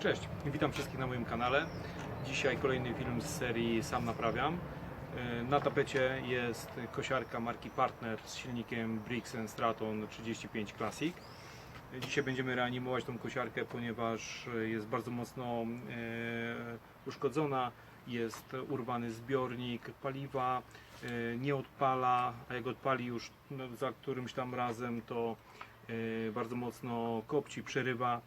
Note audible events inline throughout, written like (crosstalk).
Cześć, witam wszystkich na moim kanale. Dzisiaj kolejny film z serii Sam Naprawiam. E, Na tapecie jest kosiarka marki Partner z silnikiem Briggs Straton 35 Classic. E, Dzisiaj będziemy reanimować tą kosiarkę, ponieważ jest bardzo mocno e, uszkodzona. Jest urwany zbiornik paliwa, nie odpala, a jak odpali już no, za którymś tam razem, to bardzo mocno kopci, przerywa.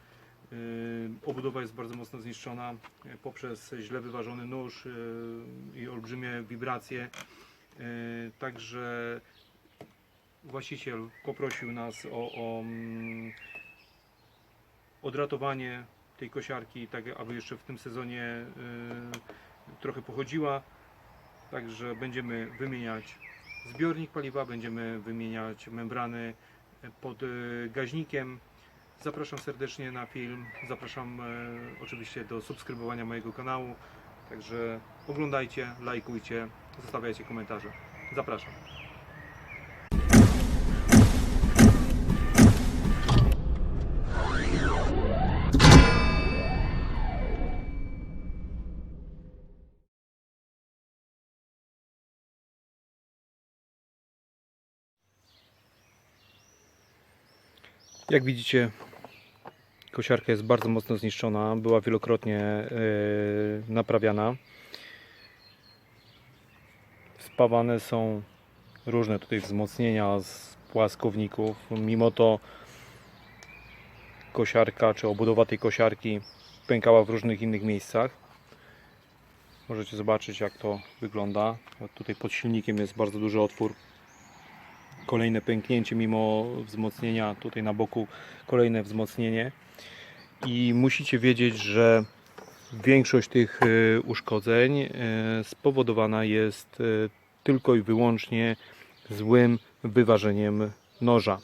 Yy, Obudowa jest bardzo mocno zniszczona yy, poprzez źle wyważony nóż yy, i olbrzymie wibracje. Także właściciel poprosił nas o, o mm, odratowanie tej kosiarki, tak aby jeszcze w tym sezonie trochę pochodziła. Także będziemy wymieniać zbiornik paliwa, będziemy wymieniać membrany pod gaźnikiem. Zapraszam serdecznie na film. Zapraszam e, oczywiście do subskrybowania mojego kanału. Także oglądajcie, lajkujcie, zostawiajcie komentarze. Zapraszam. Jak widzicie, kosiarka jest bardzo mocno zniszczona. Była wielokrotnie e, naprawiana. Spawane są różne tutaj wzmocnienia z płaskowników. Mimo to kosiarka czy obudowa tej kosiarki pękała w różnych innych miejscach. Możecie zobaczyć jak to wygląda. Tutaj pod silnikiem jest bardzo duży otwór kolejne pęknięcie mimo wzmocnienia tutaj na boku kolejne wzmocnienie i musicie wiedzieć, że większość tych e, uszkodzeń e, spowodowana jest e, tylko i wyłącznie złym wyważeniem noża.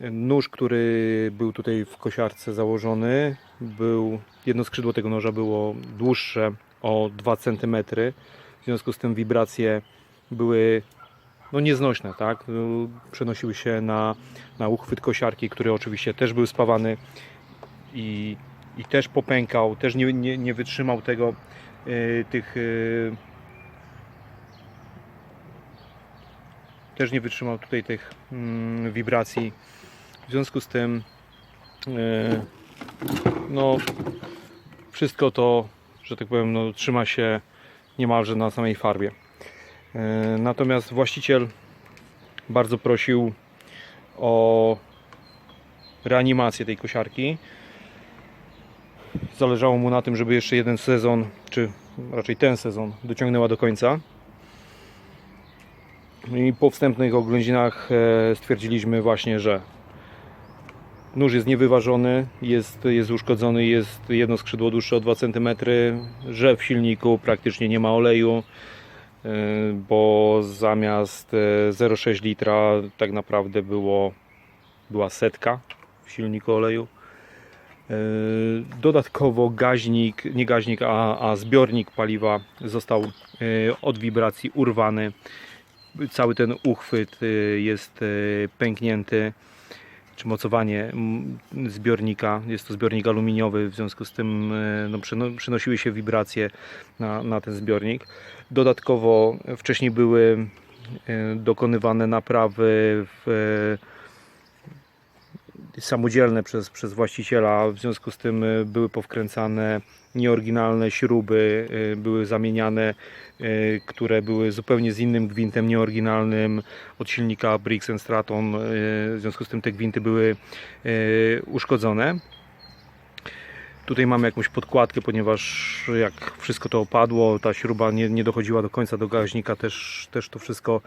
Nóż, który był tutaj w kosiarce założony, był jedno skrzydło tego noża było dłuższe o 2 cm. W związku z tym wibracje były no nieznośne, tak? No, Przenosiły się na, na uchwyt kosiarki, który oczywiście też był spawany i, i też popękał, też nie, nie, nie wytrzymał tego, y, tych y, też nie wytrzymał tutaj tych mm, wibracji. W związku z tym y, no wszystko to, że tak powiem, no, trzyma się niemalże na samej farbie. E, Natomiast właściciel bardzo prosił o reanimację tej kosiarki. Zależało mu na tym, żeby jeszcze jeden sezon, czy raczej ten sezon, dociągnęła do końca. I po wstępnych oględzinach e, stwierdziliśmy właśnie, że nóż jest niewyważony, jest, jest uszkodzony, jest jedno skrzydło dłuższe o 2 cm, że w silniku praktycznie nie ma oleju. Yy, bo zamiast e, 0,6 litra tak naprawdę było, była setka w silniku oleju. Yy, Dodatkowo gaźnik, nie gaźnik, a, a zbiornik paliwa został e, od wibracji urwany. Cały ten uchwyt e, jest e, pęknięty czy mocowanie zbiornika. Jest to zbiornik aluminiowy, w związku z tym e, no, przenosiły się wibracje na, na ten zbiornik. Dodatkowo wcześniej były e, dokonywane naprawy w, samodzielne przez, przez właściciela, w związku z tym e, były powkręcane nieoryginalne śruby, e, były zamieniane, e, które były zupełnie z innym gwintem nieoryginalnym od silnika Briggs Straton, w związku z tym te gwinty były uszkodzone. Tutaj mamy jakąś podkładkę, ponieważ jak wszystko to opadło, ta śruba nie, nie dochodziła do końca do gaźnika, też, też to wszystko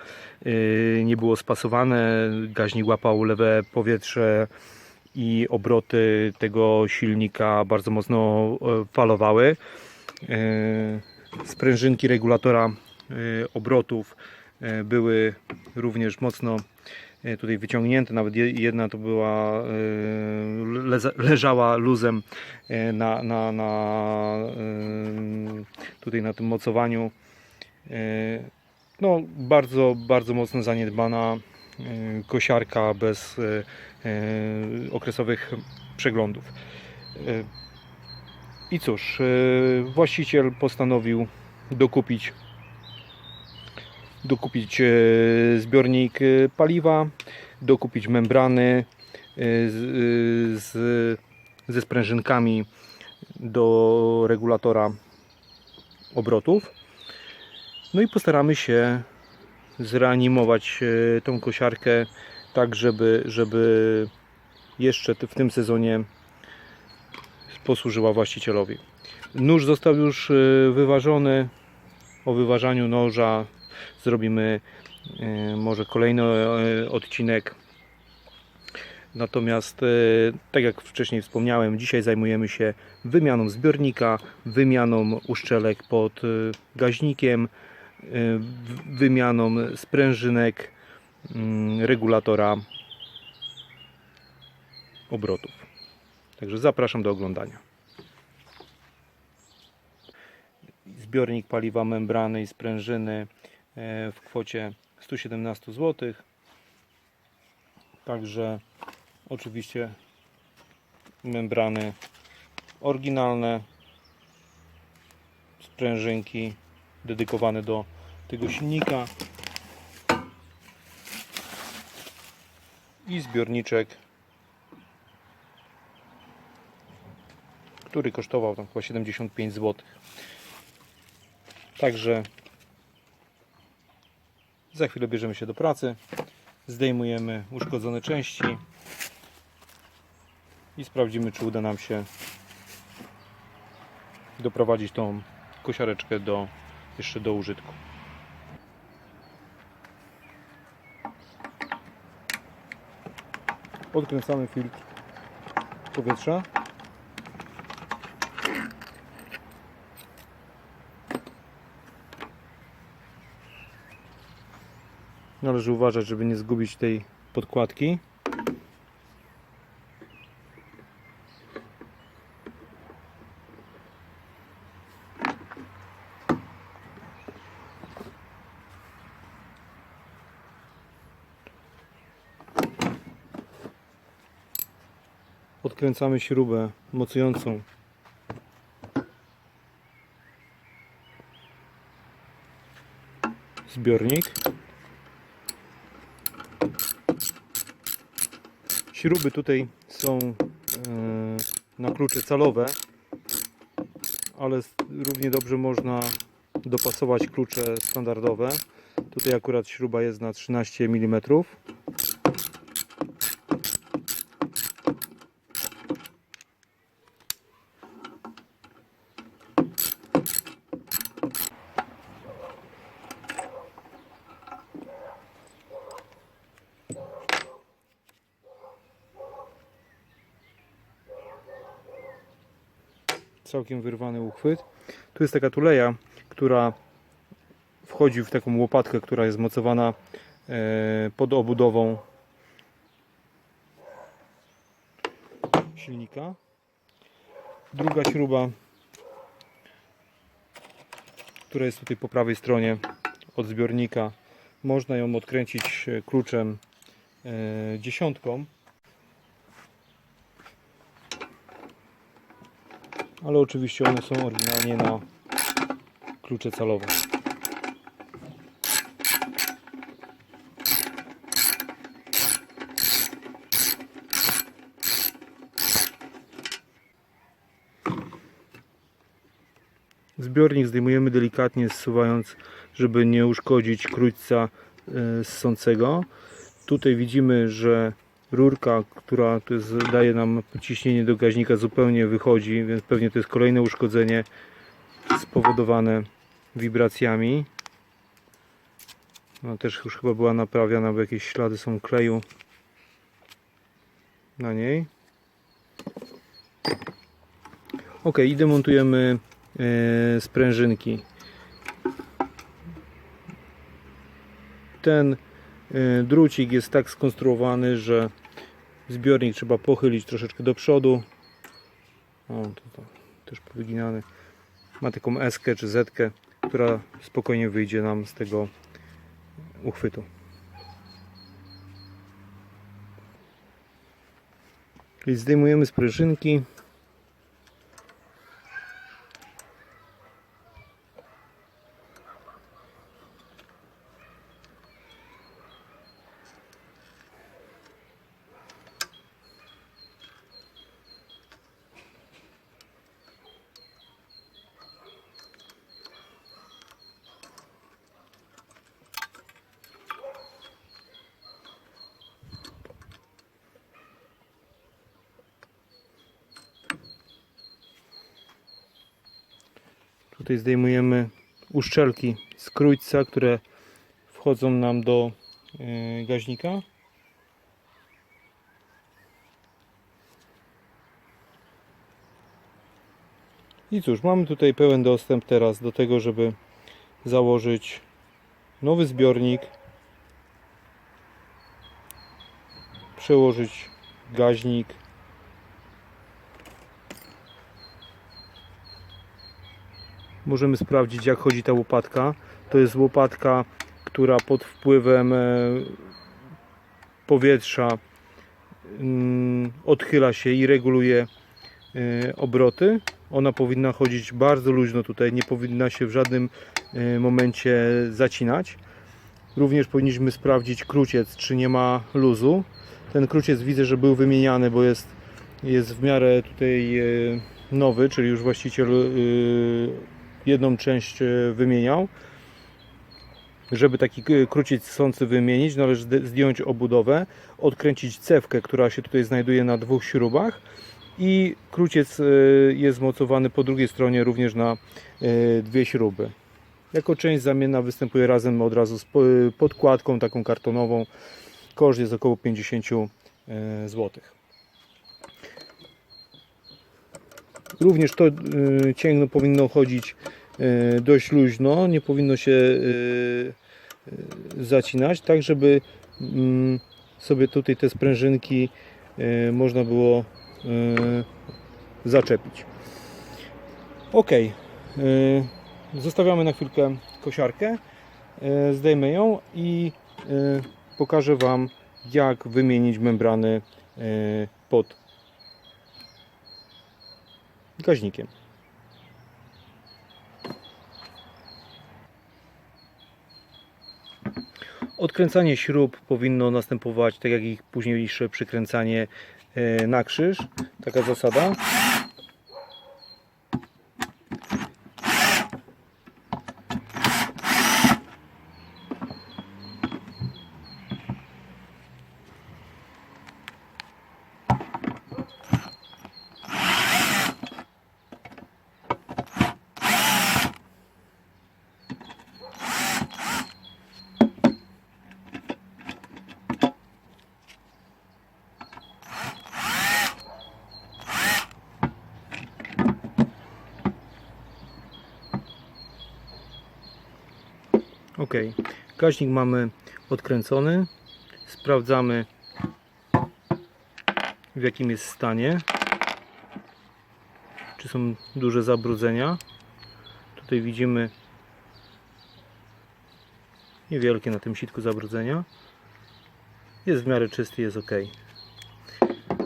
yy, nie było spasowane. Gaźnik łapał lewe powietrze i obroty tego silnika bardzo mocno e, falowały. Yy, Sprężynki regulatora yy, obrotów były również mocno tutaj wyciągnięte, nawet je- jedna to była, e, leżała luzem e, na, na, na e, tutaj na tym mocowaniu. E, No, bardzo, bardzo mocno zaniedbana e, kosiarka bez e, e, okresowych przeglądów. E, I cóż, właściciel postanowił dokupić dokupić yy, zbiornik yy, paliwa, dokupić membrany yy, z, z, ze sprężynkami do regulatora obrotów. No i postaramy się zreanimować e, tą kosiarkę tak, żeby, żeby jeszcze w tym sezonie posłużyła właścicielowi. Nóż został już e, wyważony. O wyważaniu noża zrobimy e, może kolejny e, odcinek. Natomiast, e, tak jak wcześniej wspomniałem, dzisiaj zajmujemy się wymianą zbiornika, wymianą uszczelek pod gaźnikiem, wymianą sprężynek mm, regulatora obrotów. Także zapraszam do oglądania. Zbiornik paliwa membrany i sprężyny w kwocie 117 zł. Także oczywiście membrany oryginalne, sprężynki dedykowane do tego silnika i zbiorniczek, który kosztował tam chyba 75 zł. Także za chwilę bierzemy się do pracy, zdejmujemy uszkodzone części i sprawdzimy, czy uda nam się doprowadzić tą kosiareczkę do, jeszcze do użytku. Odkręcamy filtr powietrza. Należy uważać, żeby nie zgubić tej podkładki. Odkręcamy śrubę mocującą zbiornik. Śruby tutaj są e, na klucze calowe, ale równie dobrze można dopasować klucze standardowe. Tutaj akurat śruba jest na 13 mm. Całkiem wyrwany uchwyt. Tu jest taka tuleja, która wchodzi w taką łopatkę, która jest mocowana e, pod obudową silnika. Druga śruba, która jest tutaj po prawej stronie od zbiornika, można ją odkręcić e, kluczem e, dziesiątką. Ale oczywiście one są oryginalnie na klucze calowe. Zbiornik zdejmujemy delikatnie, zsuwając, żeby nie uszkodzić krójca e, ssącego. Tutaj widzimy, że rurka, która jest, daje nam ciśnienie do gaźnika zupełnie wychodzi, więc pewnie to jest kolejne uszkodzenie spowodowane wibracjami. No też już chyba była naprawiana, bo jakieś ślady są kleju na niej. Ok, i demontujemy e, sprężynki. Ten e, drucik jest tak skonstruowany, że zbiornik trzeba pochylić troszeczkę do przodu. O, to też powyginany. Ma taką S czy Z, która spokojnie wyjdzie nam z tego uchwytu. Czyli zdejmujemy sprężynki. Tutaj zdejmujemy uszczelki z krójca, które wchodzą nam do e, gaźnika. I cóż, mamy tutaj pełen dostęp teraz do tego, żeby założyć nowy zbiornik, przełożyć gaźnik. Możemy sprawdzić jak chodzi ta łopatka. To jest łopatka, która pod wpływem e, powietrza mm, odchyla się i reguluje e, obroty. Ona powinna chodzić bardzo luźno tutaj, nie powinna się w żadnym e, momencie zacinać. Również powinniśmy sprawdzić kruciec, czy nie ma luzu. Ten kruciec widzę, że był wymieniany, bo jest, jest w miarę tutaj nowy, czyli już właściciel e, jedną część e, wymieniał. Żeby taki k- kruciec sący wymienić, należy zdjąć obudowę, odkręcić cewkę, która się tutaj znajduje na dwóch śrubach i kruciec e, jest mocowany po drugiej stronie również na e, dwie śruby. Jako część zamienna występuje razem od razu z po- podkładką taką kartonową. Koszt jest około 50 zł. Również to e, cięgno powinno chodzić e, dość luźno, nie powinno się e, zacinać, tak żeby mm, sobie tutaj te sprężynki można było zaczepić. Ok, zostawiamy na chwilkę kosiarkę, zdejmę ją i pokażę Wam jak wymienić membrany pod gaźnikiem. Odkręcanie śrub powinno następować tak jak ich późniejsze przykręcanie e, na krzyż. Taka zasada. Ok, gaźnik mamy odkręcony. Sprawdzamy w jakim jest stanie. Czy są duże zabrudzenia. Tutaj widzimy niewielkie na tym sitku zabrudzenia. Jest w miarę czysty, jest ok.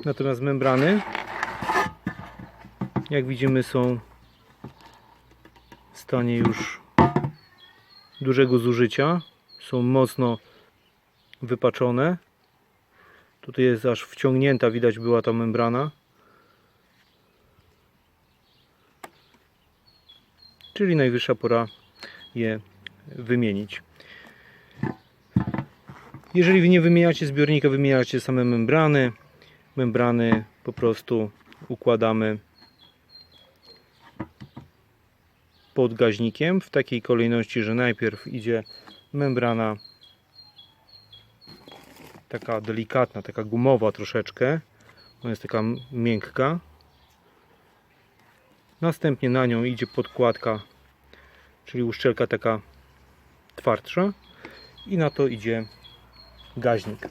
Natomiast membrany, jak widzimy, są w stanie już dużego zużycia. Są mocno wypaczone. Tutaj jest aż wciągnięta, widać była ta membrana. Czyli najwyższa pora je wymienić. Jeżeli nie wymieniacie zbiornika, wymieniacie same membrany. Membrany po prostu układamy pod gaźnikiem w takiej kolejności, że najpierw idzie membrana taka delikatna, taka gumowa troszeczkę. Ona jest taka miękka. Następnie na nią idzie podkładka, czyli uszczelka taka twardsza i na to idzie gaźnik.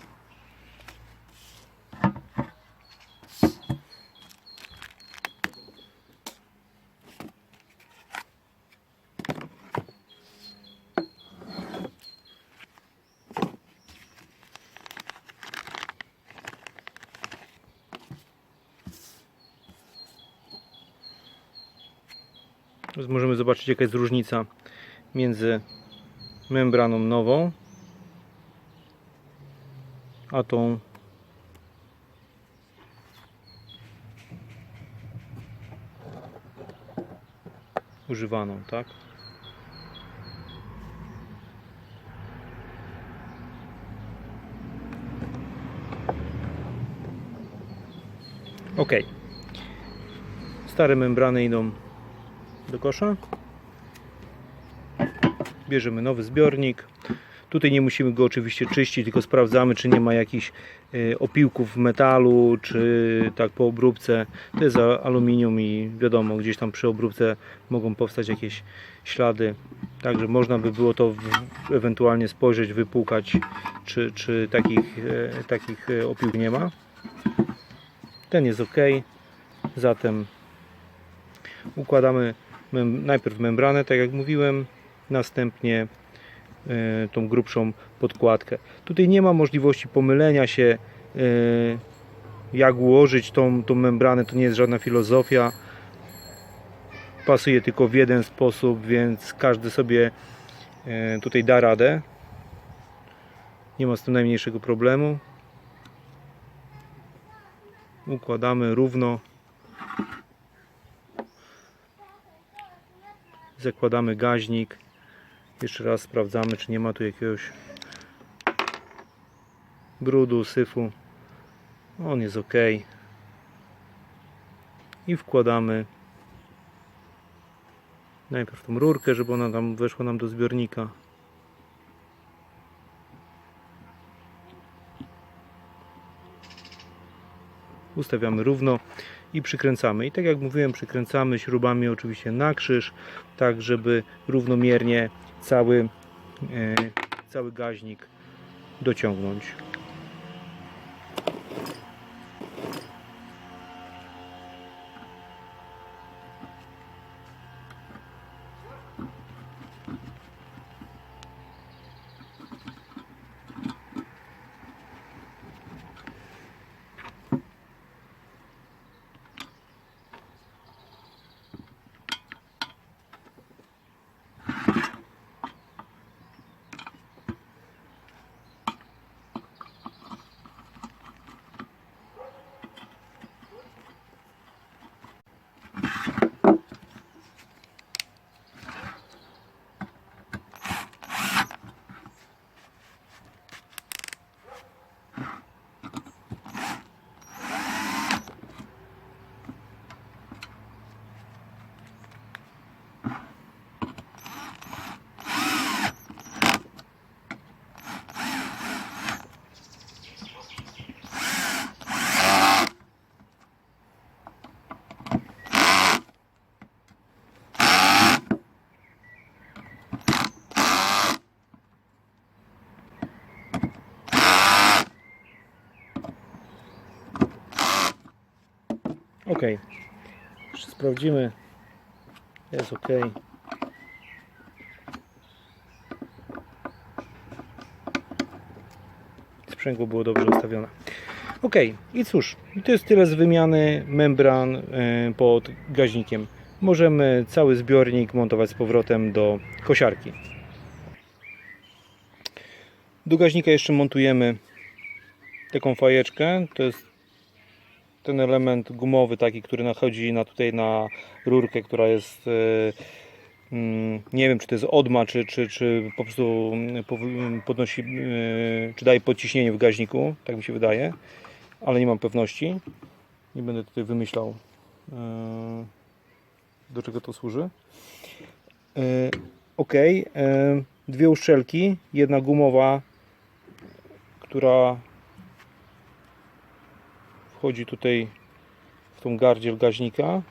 Teraz możemy zobaczyć jaka jest różnica między membraną nową a tą używaną, tak? Ok. Stare membrany idą do kosza. Bierzemy nowy zbiornik. Tutaj nie musimy go oczywiście czyścić, tylko sprawdzamy, czy nie ma jakichś y, opiłków w metalu, czy tak po obróbce. To jest aluminium i wiadomo, gdzieś tam przy obróbce mogą powstać jakieś ślady. Także można by było to ewentualnie spojrzeć, wypłukać, czy, czy takich, e, takich e, opiłek nie ma. Ten jest ok. Zatem układamy najpierw membranę, tak jak mówiłem, następnie e, tą grubszą podkładkę. Tutaj nie ma możliwości pomylenia się, e, jak ułożyć tą, tą membranę, to nie jest żadna filozofia. Pasuje tylko w jeden sposób, więc każdy sobie e, tutaj da radę. Nie ma z tym najmniejszego problemu. Układamy równo. Zakładamy gaźnik. Jeszcze raz sprawdzamy, czy nie ma tu jakiegoś brudu, syfu. On jest ok. I wkładamy najpierw tą rurkę, żeby ona tam weszła nam do zbiornika. Ustawiamy równo i przykręcamy. I tak jak mówiłem, przykręcamy śrubami oczywiście na krzyż, tak żeby równomiernie cały, e, cały gaźnik dociągnąć. Ok. Jeszcze sprawdzimy. Jest ok. Sprzęgło było dobrze ustawione. Ok, i cóż, to jest tyle z wymiany membran e, pod gaźnikiem. Możemy cały zbiornik montować z powrotem do kosiarki. Do gaźnika jeszcze montujemy taką fajeczkę. To jest ten element gumowy taki, który nachodzi na tutaj na rurkę, która jest e, mm, nie wiem czy to jest odma, czy, czy, czy po prostu mm, pow- podnosi, e, czy daje podciśnienie w gaźniku, tak mi się wydaje, ale nie mam pewności. Nie będę tutaj wymyślał e, do czego to służy. Ok, dwie uszczelki, jedna gumowa, która wchodzi tutaj w tą gardziel gaźnika.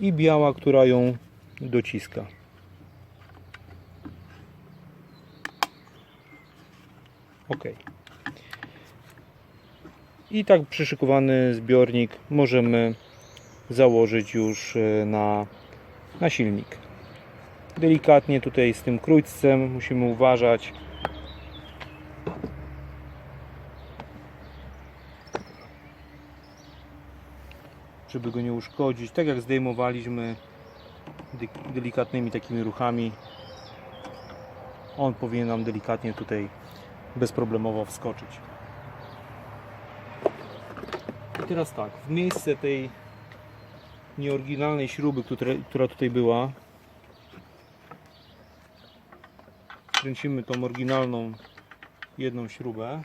I biała, która ją dociska. Ok. I tak przyszykowany zbiornik możemy założyć już e, na, na silnik. Delikatnie tutaj z tym krójcem musimy uważać. Żeby go nie uszkodzić. Tak jak zdejmowaliśmy de- delikatnymi takimi ruchami. On powinien nam delikatnie tutaj bezproblemowo wskoczyć. I teraz tak, w miejsce tej nieoryginalnej śruby, która tutaj była, kręcimy tą oryginalną jedną śrubę.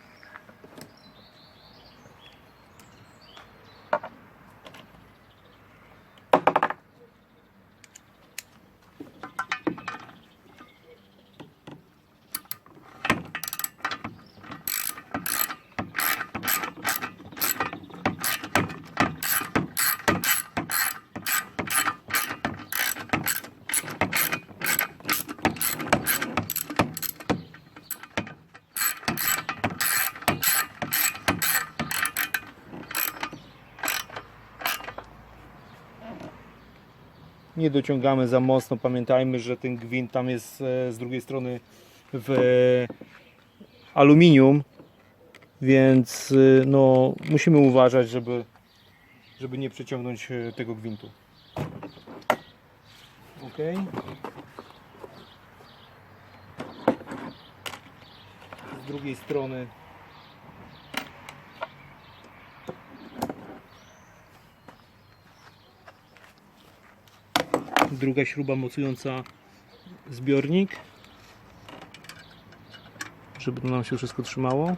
Nie dociągamy za mocno. Pamiętajmy, że ten gwint tam jest e, z drugiej strony w aluminium, więc e, no, musimy uważać, żeby, żeby nie przeciągnąć e, tego gwintu. Ok. Z drugiej strony druga śruba mocująca zbiornik. Żeby to nam się wszystko trzymało.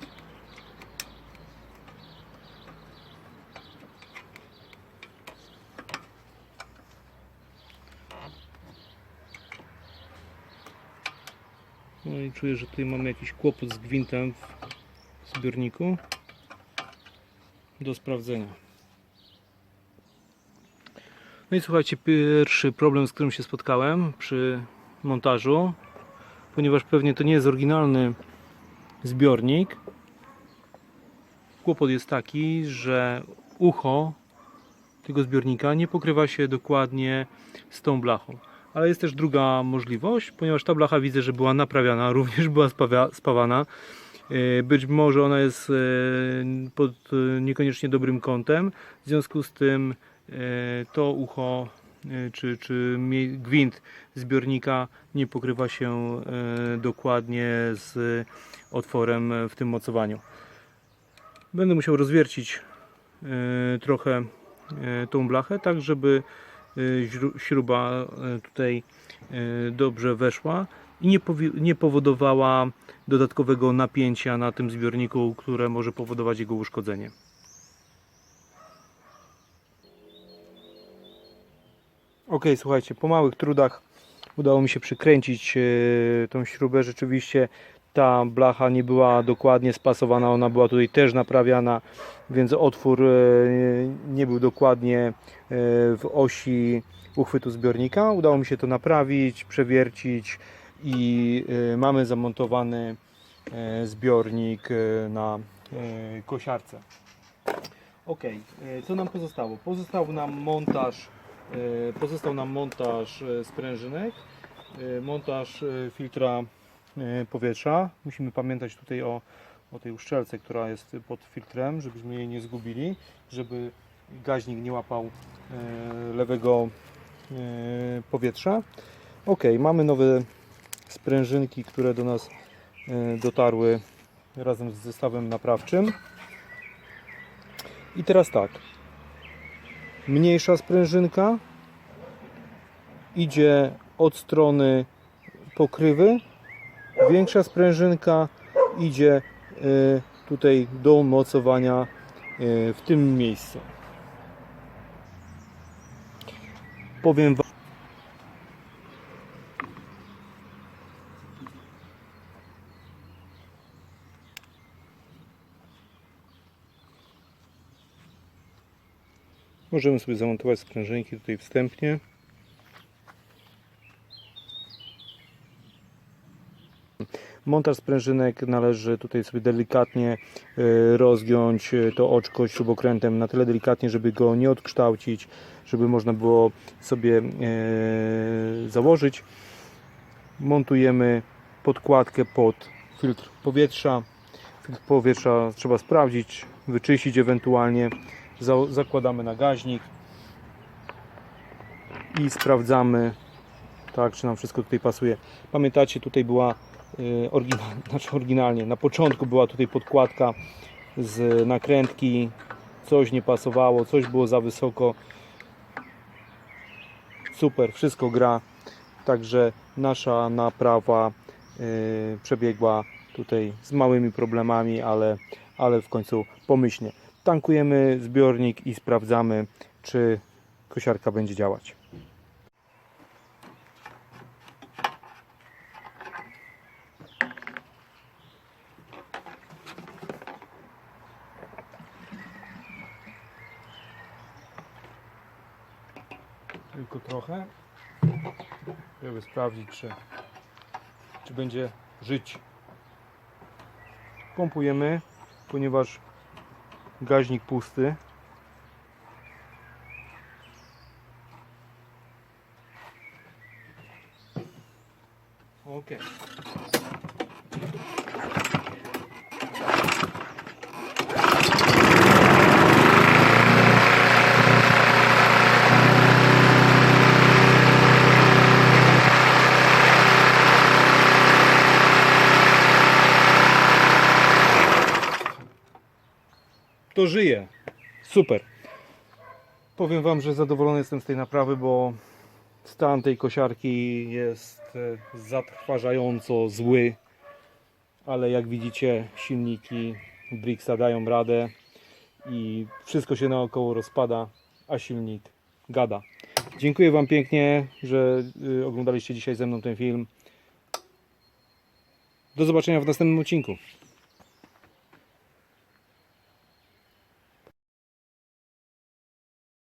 No i czuję, że tutaj mamy jakiś kłopot z gwintem w zbiorniku. Do sprawdzenia no i słuchajcie, pierwszy problem, z którym się spotkałem przy montażu, ponieważ pewnie to nie jest oryginalny zbiornik. Kłopot jest taki, że ucho tego zbiornika nie pokrywa się dokładnie z tą blachą. Ale jest też druga możliwość, ponieważ ta blacha widzę, że była naprawiana, (laughs) również była spawana. Yy, Być może ona jest yy, pod yy, niekoniecznie dobrym kątem, w związku z tym e, to ucho e, czy, czy gwint zbiornika nie pokrywa się e, dokładnie z otworem w tym mocowaniu. Będę musiał rozwiercić e, trochę e, tą blachę, tak żeby e, śruba e, tutaj e, dobrze weszła i nie, nie powodowała dodatkowego napięcia na tym zbiorniku, które może powodować jego uszkodzenie. Ok, słuchajcie, po małych trudach udało mi się przykręcić e, tą śrubę. Rzeczywiście ta blacha nie była dokładnie spasowana, ona była tutaj też naprawiana, więc otwór e, nie był dokładnie e, w osi uchwytu zbiornika. Udało mi się to naprawić, przewiercić i mamy zamontowany zbiornik na kosiarce. Ok, co nam pozostało? Pozostał nam montaż Pozostał nam montaż e, sprężynek, e, montaż e, filtra e, powietrza. Musimy pamiętać tutaj o, o tej uszczelce, która jest pod filtrem, żebyśmy jej nie zgubili, żeby gaźnik nie łapał e, lewego e, powietrza. Ok, mamy nowe sprężynki, które do nas e, dotarły razem z zestawem naprawczym. I teraz tak, mniejsza sprężynka idzie od strony pokrywy, większa sprężynka idzie y, tutaj do mocowania y, w tym miejscu. Powiem Wam, Możemy sobie zamontować sprężynki tutaj wstępnie. Montaż sprężynek należy tutaj sobie delikatnie e, rozgiąć e, to oczko śrubokrętem na tyle delikatnie, żeby go nie odkształcić, żeby można było sobie e, założyć. Montujemy podkładkę pod filtr powietrza. Filtr powietrza trzeba sprawdzić, wyczyścić ewentualnie. Za- Zakładamy na gaźnik i sprawdzamy, tak, czy nam wszystko tutaj pasuje. Pamiętacie, tutaj była y, (laughs) znaczy oryginalnie, na początku była tutaj podkładka z nakrętki, coś nie pasowało, coś było za wysoko. Super, wszystko gra. Także nasza naprawa y, przebiegła tutaj z małymi problemami, ale, ale w końcu pomyślnie. Tankujemy zbiornik i sprawdzamy, czy kosiarka będzie działać. Tylko trochę, żeby sprawdzić, czy, czy będzie żyć. Pompujemy, ponieważ gaźnik pusty. Ok. To żyje. Super. Powiem Wam, że zadowolony jestem z tej naprawy, bo stan tej kosiarki jest e, zatrważająco zły. Ale jak widzicie, silniki Brixa dają radę i wszystko się naokoło rozpada, a silnik gada. Dziękuję Wam pięknie, że y, oglądaliście dzisiaj ze mną ten film. Do zobaczenia w następnym odcinku.